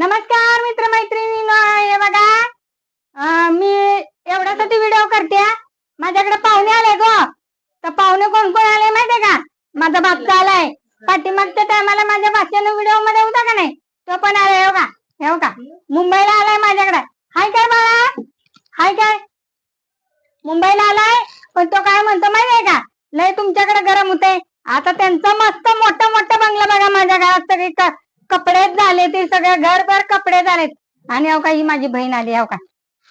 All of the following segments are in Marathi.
नमस्कार मित्र मैत्रिणी हे बघा. मी एवढ्यासाठी व्हिडिओ करते. माझ्याकडे पाहुणे आले गो. तर पाहुणे कोण कोण आले माहितीये का? माझा बापचा आलाय. पाठीमागच्या टायमाला माझ्या बाच्यानं व्हिडिओमध्ये होता का नाही? तो पण आलाय हो का? हो का मुंबईला आलाय माझ्याकडे. हाय काय बाळा? हाय काय? मुंबईला आलाय? पण तो काय म्हणतो माहितीये का? लय तुमच्याकडे गरम होते आता त्यांचा मस्त मोठा मोठा बंगला बघा माझ्या घरात सगळी कपडेच झाले ते सगळे घरभर कपडे झालेत. आणि अव का ही माझी बहीण आली अव का.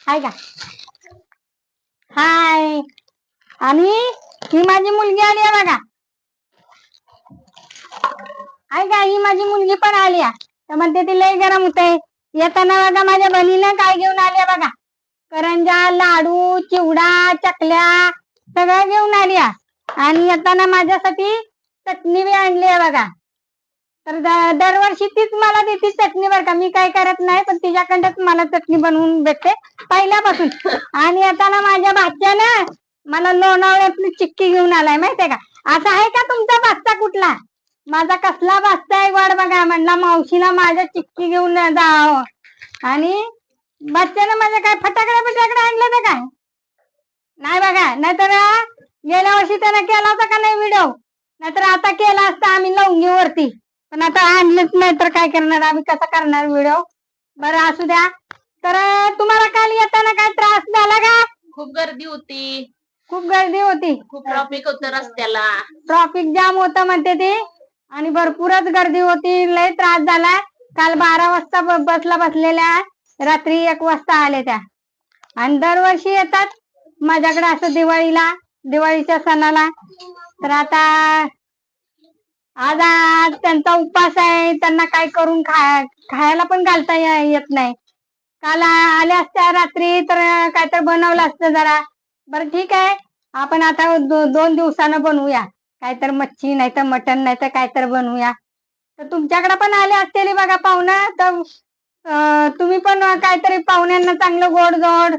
हाय का? हाय. आणि ही माझी मुलगी आली आहे बघा. हाय का? ही माझी मुलगी पण आली आहे. तर म्हणते ती लय गरम होते. येताना बघा माझ्या बहिणीनं काय घेऊन आली आहे बघा. करंजा लाडू चिवडा चकल्या सगळं घेऊन आली आणि येताना माझ्यासाठी चटणी बी आणली आहे बघा. तर दरवर्षी तीच मला देते चटणी बरं का. मी काय करत नाही पण तिच्याकडंच मला चटणी बनवून भेटते पहिल्यापासून. आणि आता ना माझ्या भाच्यानं मला लोणावळ्यातली चिक्की घेऊन आलाय माहितीये का? असा आहे का तुमचा भाचा कुठला? माझा कसला भाचा आहे वाट बघा म्हणला मावशीला माझ्या चिक्की घेऊन जाव. आणि बच्च्यानं माझ्या काय फटाकडे बिटाकडे आणलं तर काय? नाही बघा नाहीतर गेल्या वर्षी त्यानं केला होता का नाही व्हिडिओ? नाहीतर आता केला असता आम्ही लवंगीवरती पण आता आणलेच नाही तर काय करणार? आम्ही कसा करणार व्हिडिओ बरं असू द्या. तर तुम्हाला काल येताना काय त्रास झाला का? खूप गर्दी होती. खूप गर्दी होती. खूप ट्रॉफिक होतं रस्त्याला. ट्रॉफिक जाम होतं म्हणते ते. आणि भरपूरच गर्दी होती. लय त्रास झाला. काल बारा वाजता बसला बसलेल्या. रात्री एक वाजता आले त्या. आणि दरवर्षी येतात. माझ्याकडे असं दिवाळीला दिवाळीच्या सणाला. तर आता आज आज त्यांचा उपवास आहे त्यांना काय करून खा खायला पण घालता येत नाही. काल आल्या असत्या रात्री तर काय तर बनवलं असतं जरा. बरं ठीक आहे आपण आता दो, दोन दिवसानं बनवूया. काय तर मच्छी नाही तर मटन नाही तर काहीतर बनवूया. तर तुमच्याकडे पण आले असतील बघा पाहुणा तर तुम्ही पण काहीतरी पाहुण्यांना चांगलं गोड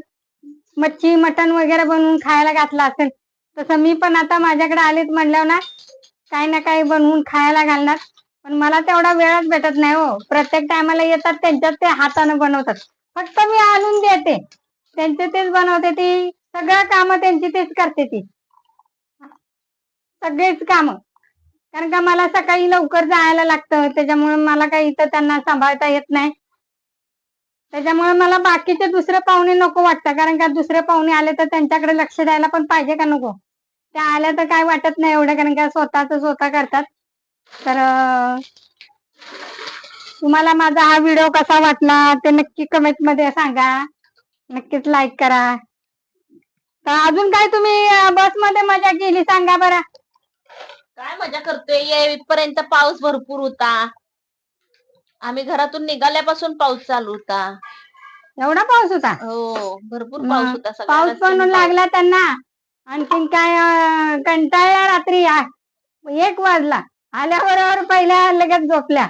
मच्छी मटन वगैरे बनवून खायला घातलं असेल. तसं मी पण आता माझ्याकडे आलेत म्हणल्यावर ना काही ना काही बनवून खायला घालणार. पण मला तेवढा वेळच भेटत नाही हो. प्रत्येक टायमाला येतात त्यांच्यात ते हाताने बनवतात. फक्त मी आणून देते. त्यांचे तेच बनवते ती. सगळं काम त्यांची तेच करते ती. सगळेच काम. कारण का मला सकाळी लवकर जायला लागतं. त्याच्यामुळे मला काही इथं त्यांना सांभाळता येत नाही. त्याच्यामुळे मला बाकीचे दुसरे पाहुणे नको वाटतं. कारण का दुसरे पाहुणे आले तर त्यांच्याकडे लक्ष द्यायला पण पाहिजे का नको? त्या आल्या तर काय वाटत नाही एवढं कारण का स्वतःच स्वतः करतात. तर तुम्हाला माझा हा व्हिडिओ कसा वाटला ते नक्की कमेंटमध्ये सांगा. नक्कीच लाईक करा. तर अजून काय तुम्ही बसमध्ये मजा केली सांगा बरं. काय मजा करतोय? येईपर्यंत पाऊस भरपूर होता. आम्ही घरातून निघाल्यापासून पाऊस चालू होता. एवढा पाऊस होता? हो भरपूर पाऊस होता सगळ्या पाऊस पण रस्त्याने. लागला त्यांना. आणखीन काय अं, कंटाळल्या रात्री आ- एक वाजला. आल्याबरोबर पहिल्या लगेच झोपल्या.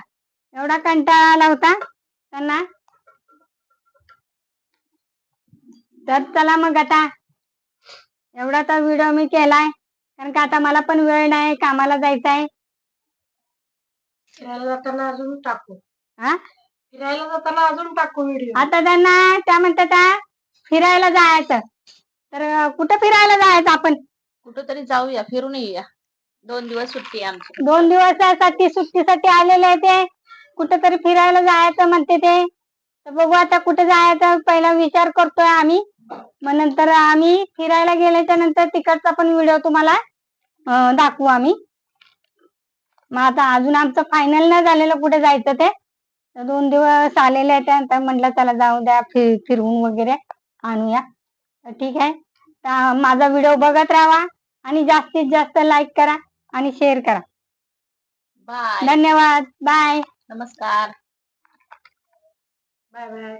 एवढा कंटाळा आला होता त्यांना. तर चला मग आता. एवढा तर व्हिडिओ मी केलाय. कारण का आता मला पण वेळ नाही कामाला जायचं आहे फिरायला जाताना अजून टाकू. हा फिरायला जाताना अजून टाकू व्हिडिओ आता त्यांना त्या म्हणतात आ, फिरायला जायचं. तर कुठं फिरायला जायचं आपण? कुठंतरी जाऊया फिरून येऊया. दोन दिवस सुट्टी आहे आमची. दोन दिवसासाठी सुट्टीसाठी आलेले आहे ते. कुठेतरी फिरायला जायचं म्हणते ते. तर बघू आता कुठे जायचं पहिला विचार करतोय आम्ही. मग नंतर आम्ही फिरायला गेल्याच्यानंतर तिकडचा पण व्हिडिओ तुम्हाला अं, दाखवू आम्ही. मग आता अजून आमचं फायनल नाही झालेलं कुठे जायचं ते. तर दोन दिवस आलेले आहे त्यानंतर म्हटलं चला जाऊ द्या फिर फिरवून वगैरे आणूया. ठीक आहे? तर माझा व्हिडिओ बघत राहा आणि जास्तीत जास्त लाईक करा आणि शेअर करा. बाय धन्यवाद. बाय नमस्कार. Bye bye